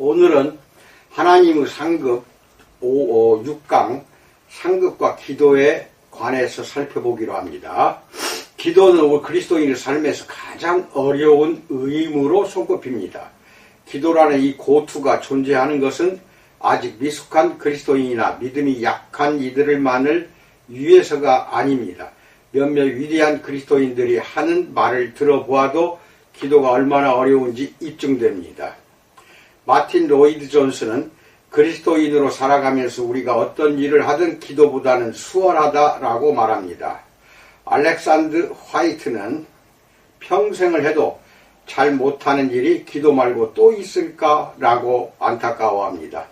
오늘은 하나님의 상급 5, 6강 상급과 기도에 관해서 살펴보기로 합니다. 기도는 우리 그리스도인의 삶에서 가장 어려운 의무로 손꼽힙니다. 기도라는 이 고투가 존재하는 것은 아직 미숙한 그리스도인이나 믿음이 약한 이들을만을 위해서가 아닙니다. 몇몇 위대한 그리스도인들이 하는 말을 들어보아도 기도가 얼마나 어려운지 입증됩니다. 마틴 로이드 존스는 그리스도인으로 살아가면서 우리가 어떤 일을 하든 기도보다는 수월하다라고 말합니다. 알렉산드 화이트는 평생을 해도 잘 못하는 일이 기도 말고 또 있을까라고 안타까워합니다.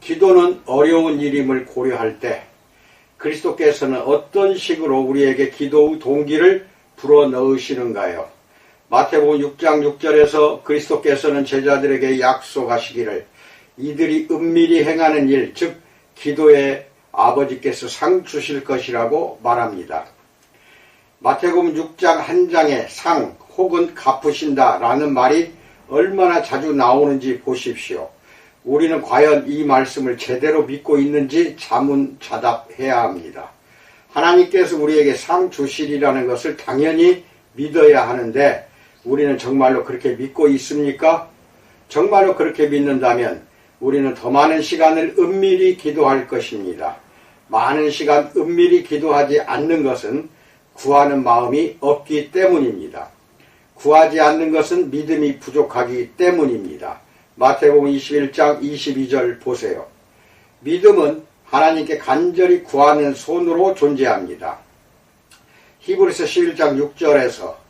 기도는 어려운 일임을 고려할 때 그리스도께서는 어떤 식으로 우리에게 기도의 동기를 불어 넣으시는가요? 마태복음 6장 6절에서 그리스도께서는 제자들에게 약속하시기를 이들이 은밀히 행하는 일, 즉 기도에 아버지께서 상 주실 것이라고 말합니다. 마태복음 6장 한 장에 상 혹은 갚으신다 라는 말이 얼마나 자주 나오는지 보십시오. 우리는 과연 이 말씀을 제대로 믿고 있는지 자문자답해야 합니다. 하나님께서 우리에게 상 주시리라는 것을 당연히 믿어야 하는데 우리는 정말로 그렇게 믿고 있습니까? 정말로 그렇게 믿는다면 우리는 더 많은 시간을 은밀히 기도할 것입니다. 많은 시간 은밀히 기도하지 않는 것은 구하는 마음이 없기 때문입니다. 구하지 않는 것은 믿음이 부족하기 때문입니다. 마태복음 21장 22절 보세요. 믿음은 하나님께 간절히 구하는 손으로 존재합니다. 히브리서 11장 6절에서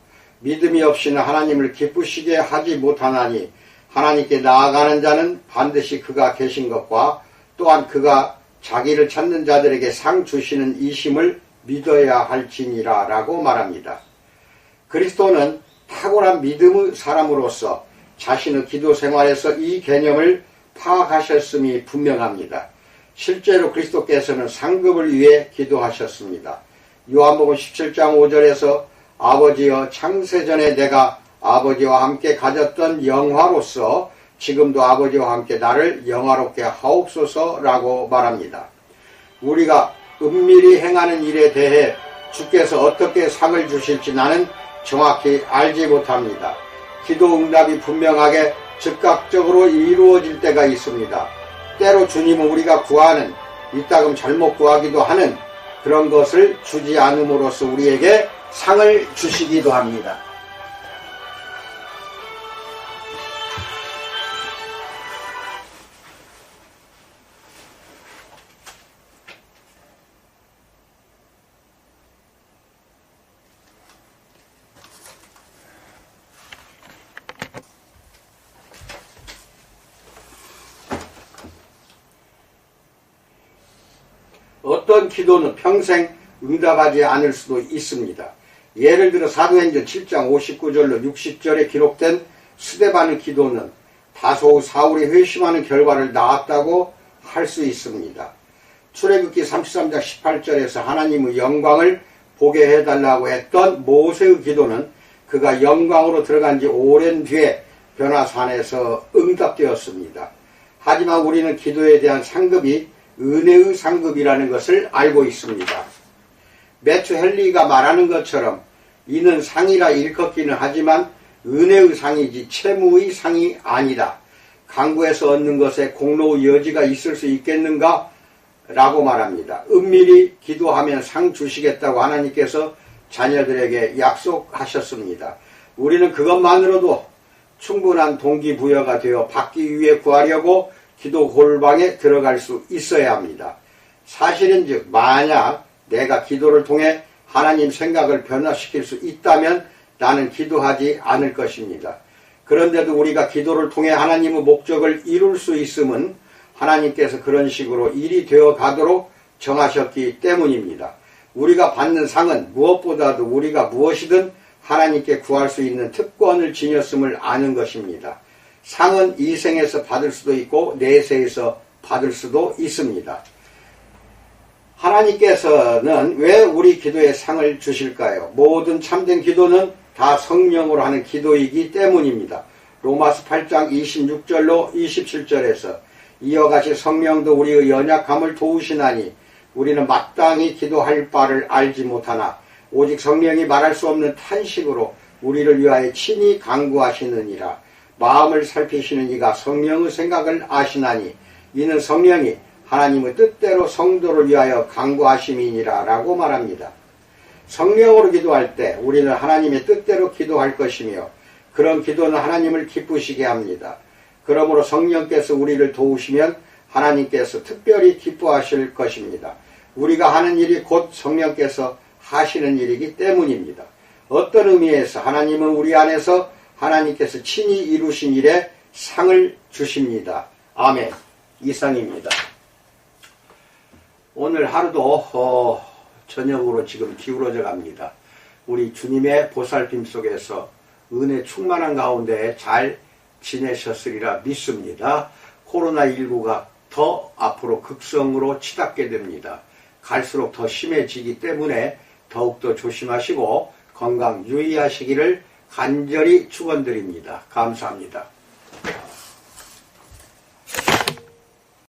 믿음이 없이는 하나님을 기쁘시게 하지 못하나니 하나님께 나아가는 자는 반드시 그가 계신 것과 또한 그가 자기를 찾는 자들에게 상 주시는 이심을 믿어야 할지니라 라고 말합니다. 그리스도는 탁월한 믿음의 사람으로서 자신의 기도 생활에서 이 개념을 파악하셨음이 분명합니다. 실제로 그리스도께서는 상급을 위해 기도하셨습니다. 요한복음 17장 5절에서 아버지여 창세전에 내가 아버지와 함께 가졌던 영화로서 지금도 아버지와 함께 나를 영화롭게 하옵소서라고 말합니다. 우리가 은밀히 행하는 일에 대해 주께서 어떻게 상을 주실지 나는 정확히 알지 못합니다. 기도 응답이 분명하게 즉각적으로 이루어질 때가 있습니다. 때로 주님은 우리가 구하는 이따금 잘못 구하기도 하는 그런 것을 주지 않음으로써 우리에게 상을 주시기도 합니다. 어떤 기도는 평생 응답하지 않을 수도 있습니다. 예를 들어 사도행전 7장 59절로 60절에 기록된 스데반의 기도는 다소 사울이 회심하는 결과를 낳았다고 할 수 있습니다. 출애굽기 33장 18절에서 하나님의 영광을 보게 해달라고 했던 모세의 기도는 그가 영광으로 들어간 지 오랜 뒤에 변화산에서 응답되었습니다. 하지만 우리는 기도에 대한 상급이 은혜의 상급이라는 것을 알고 있습니다. 매추 헨리가 말하는 것처럼 이는 상이라 일컫기는 하지만 은혜의 상이지 채무의 상이 아니다. 강구에서 얻는 것에 공로의 여지가 있을 수 있겠는가? 라고 말합니다. 은밀히 기도하면 상 주시겠다고 하나님께서 자녀들에게 약속하셨습니다. 우리는 그것만으로도 충분한 동기부여가 되어 받기 위해 구하려고 기도 골방에 들어갈 수 있어야 합니다. 사실은 즉 만약 내가 기도를 통해 하나님 생각을 변화시킬 수 있다면 나는 기도하지 않을 것입니다. 그런데도 우리가 기도를 통해 하나님의 목적을 이룰 수 있음은 하나님께서 그런 식으로 일이 되어 가도록 정하셨기 때문입니다. 우리가 받는 상은 무엇보다도 우리가 무엇이든 하나님께 구할 수 있는 특권을 지녔음을 아는 것입니다. 상은 이 생에서 받을 수도 있고 내세에서 받을 수도 있습니다. 하나님께서는 왜 우리 기도에 상을 주실까요? 모든 참된 기도는 다 성령으로 하는 기도이기 때문입니다. 로마서 8장 26절로 27절에서 이와 같이 성령도 우리의 연약함을 도우시나니 우리는 마땅히 기도할 바를 알지 못하나 오직 성령이 말할 수 없는 탄식으로 우리를 위하여 친히 강구하시느니라 마음을 살피시는 이가 성령의 생각을 아시나니 이는 성령이 하나님의 뜻대로 성도를 위하여 강구하심이니라 라고 말합니다. 성령으로 기도할 때 우리는 하나님의 뜻대로 기도할 것이며 그런 기도는 하나님을 기쁘시게 합니다. 그러므로 성령께서 우리를 도우시면 하나님께서 특별히 기뻐하실 것입니다. 우리가 하는 일이 곧 성령께서 하시는 일이기 때문입니다. 어떤 의미에서 하나님은 우리 안에서 하나님께서 친히 이루신 일에 상을 주십니다. 아멘. 이상입니다. 오늘 하루도 어, 저녁으로 지금 기울어져 갑니다. 우리 주님의 보살핌 속에서 은혜 충만한 가운데 잘 지내셨으리라 믿습니다. 코로나19가 더 앞으로 극성으로 치닫게 됩니다. 갈수록 더 심해지기 때문에 더욱더 조심하시고 건강 유의하시기를 간절히 축원드립니다. 감사합니다.